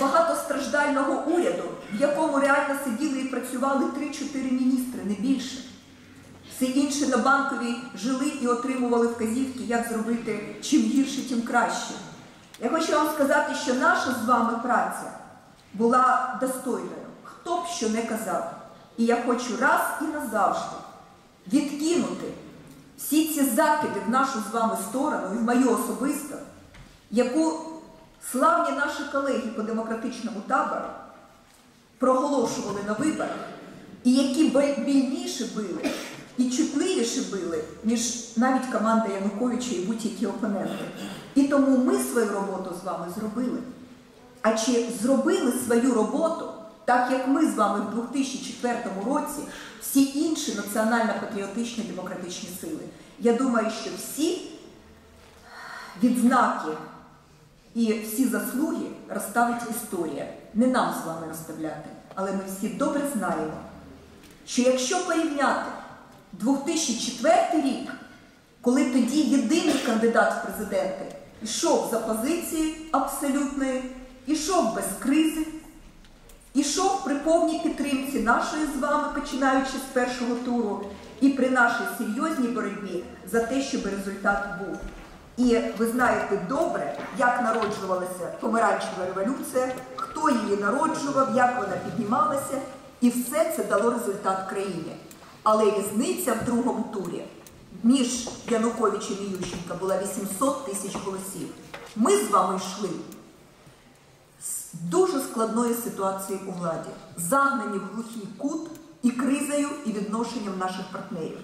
багатостраждального уряду, в якому реально сиділи і працювали 3-4 міністри, не більше. Всі інші на банковій жили і отримували вказівки, як зробити чим гірше, тим краще. Я хочу вам сказати, що наша з вами праця була достойною, хто б що не казав. І я хочу раз і назавжди відкинути всі ці закиди в нашу з вами сторону і в мою особисто, яку славні наші колеги по демократичному табору проголошували на виборах, і які бі- більніше били і чутливіше били, ніж навіть команда Януковича і будь-які опоненти. І тому ми свою роботу з вами зробили. А чи зробили свою роботу, так як ми з вами в 2004 році, всі інші національно-патріотичні демократичні сили? Я думаю, що всі відзнаки і всі заслуги розставить історія. Не нам з вами розставляти, але ми всі добре знаємо, що якщо порівняти 2004 рік, коли тоді єдиний кандидат в президенти йшов за позиції абсолютної, йшов без кризи, ішов при повній підтримці нашої з вами, починаючи з першого туру, і при нашій серйозній боротьбі за те, щоб результат був. І ви знаєте добре, як народжувалася помаранчева революція, хто її народжував, як вона піднімалася, і все це дало результат країні. Але різниця в другому турі між Януковичем і Ющенка була 800 тисяч голосів. Ми з вами йшли з дуже складної ситуації у владі, загнані в глухий кут і кризою, і відношенням наших партнерів.